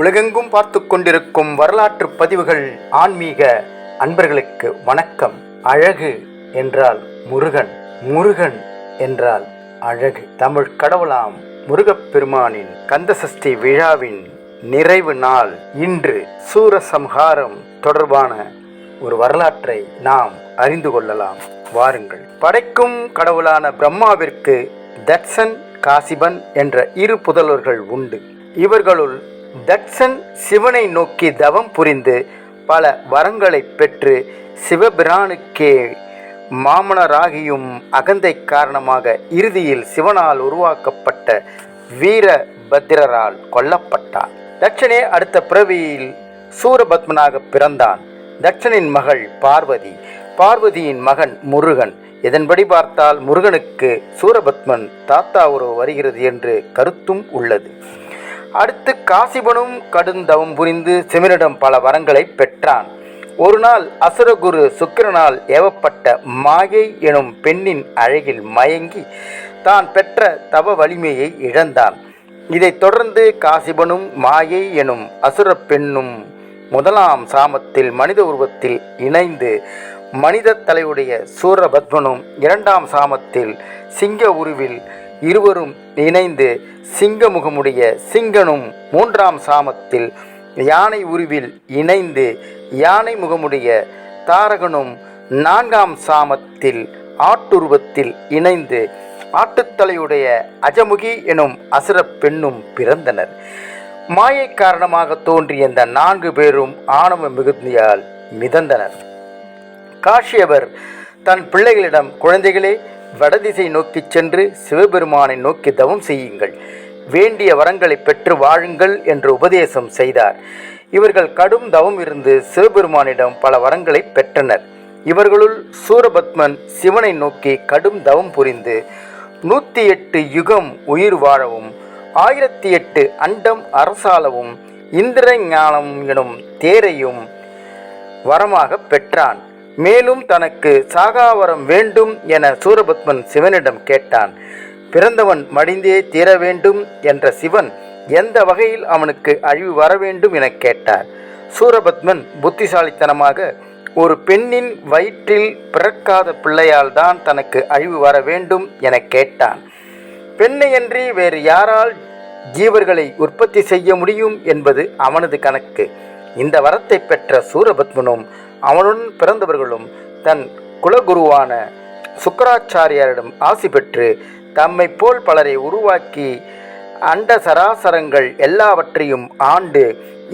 உலகெங்கும் பார்த்து கொண்டிருக்கும் வரலாற்று பதிவுகள் ஆன்மீக அன்பர்களுக்கு வணக்கம். அழகு என்றால் முருகன் முருகன் என்றால் அழகு. தமிழ் கடவுளாம் முருகப்பெருமானின் கந்தசஷ்டி விழாவின் நிறைவு நாள் இன்று சூரசம்ஹாரம் தொடர்பான ஒரு வரலாற்றை நாம் அறிந்து கொள்ளலாம். வாருங்கள். படைக்கும் கடவுளான பிரம்மாவிற்கு தட்சன் காசிபன் என்ற இரு புதல்வர்கள் உண்டு. இவர்களுள் தட்சன் சிவனை நோக்கி தவம் புரிந்து பல வரங்களை பெற்று சிவபிரானுக்கே மாமனராகியும் அகந்தை காரணமாக இறுதியில் சிவனால் உருவாக்கப்பட்ட வீரபத்திரரால் கொல்லப்பட்டான். தட்சனே அடுத்த பிறவியில் சூரபத்மனாக பிறந்தான். தட்சனின் மகள் பார்வதி. பார்வதியின் மகன் முருகன். இதன்படி பார்த்தால் முருகனுக்கு சூரபத்மன் தாத்தா உறவு வருகிறது என்று கருத்தும் உள்ளது. அடுத்து காசிபனும் கடுந்தவம் புரிந்து சிமிரிடம் பல வரங்களை பெற்றான். ஒரு நாள் அசுரகுரு சுக்கிரனால் ஏவப்பட்ட மாயை எனும் பெண்ணின் அழகில் மயங்கி தான் பெற்ற தவ வலிமையை இழந்தான். இதைத் தொடர்ந்து காசிபனும் மாயை எனும் அசுர பெண்ணும் முதலாம் சாமத்தில் மனித உருவத்தில் இணைந்து மனித தலையுடைய சூரபத்மனும் இரண்டாம் சாமத்தில் சிங்க உருவில் இருவரும் இணைந்து சிங்கமுகமுடைய சிங்கனும் மூன்றாம் சாமத்தில் யானை உருவில் இணைந்து யானை முகமுடைய தாரகனும் நான்காம் சாமத்தில் ஆட்டுருவத்தில் இணைந்து ஆட்டுத்தலையுடைய அஜமுகி எனும் அசுர பெண்ணும் பிறந்தனர். மாயை காரணமாக தோன்றிய இந்த நான்கு பேரும் ஆணவ மிகுதியால் மிதந்தனர். காஷியவர் தன் பிள்ளைகளிடம் குழந்தைகளே வடதிசை நோக்கிச் சென்று சிவபெருமானை நோக்கி தவம் செய்யுங்கள். வேண்டிய வரங்களை பெற்று வாழுங்கள் என்று உபதேசம் செய்தார். இவர்கள் கடும் தவம் இருந்து சிவபெருமானிடம் பல வரங்களை பெற்றனர். இவர்களுள் சூரபத்மன் சிவனை நோக்கி கடும் தவம் புரிந்து நூற்றி எட்டு யுகம் உயிர் வாழவும் ஆயிரத்தி எட்டு அண்டம் அரசாளவும் இந்திர ஞானம் எனும் தேரையும் வரமாக பெற்றான். மேலும் தனக்கு சாகாவரம் வேண்டும் என சூரபத்மன் சிவனிடம் கேட்டான். பிறந்தவன் மடிந்தே தீர வேண்டும் என்ற சிவன் எந்த வகையில் அவனுக்கு அழிவு வர வேண்டும் என கேட்டார். சூரபத்மன் புத்திசாலித்தனமாக ஒரு பெண்ணின் வயிற்றில் பிறக்காத பிள்ளையால் தான் தனக்கு அழிவு வர வேண்டும் என கேட்டான். பெண்ணையன்றி வேறு யாரால் ஜீவர்களை உற்பத்தி செய்ய முடியும் என்பது அவனது கணக்கு. இந்த வரத்தை பெற்ற சூரபத்மனும் அவனுடன் பிறந்தவர்களும் தன் குலகுருவான சுக்கராச்சாரியாரிடம் ஆசி பெற்று தம்மை போல் பலரை உருவாக்கி அண்ட சராசரங்கள் எல்லாவற்றையும் ஆண்டு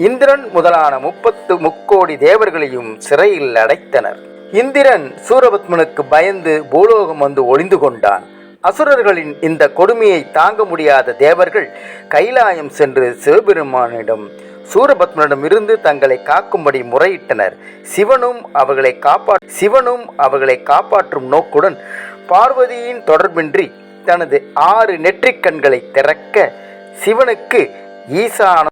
இந்திரன் முதலான முப்பத்து முக்கோடி தேவர்களையும் சிறையில் அடைத்தனர். இந்திரன் சூரபத்மனுக்கு பயந்து பூலோகம் வந்து ஒளிந்து கொண்டான். அசுரர்களின் இந்த கொடுமையை தாங்க முடியாத தேவர்கள் கைலாயம் சென்று சிவபெருமானிடம் சூரபத்மனிடம் இருந்து தங்களை காக்கும்படி முறையிட்டனர். சிவனும் அவர்களை காப்பா சிவனும் அவர்களை காப்பாற்றும் நோக்குடன் பார்வதியின் தொடர்பின்றி தனது ஆறு நெற்றிக் கண்களை திறக்க சிவனுக்கு ஈசான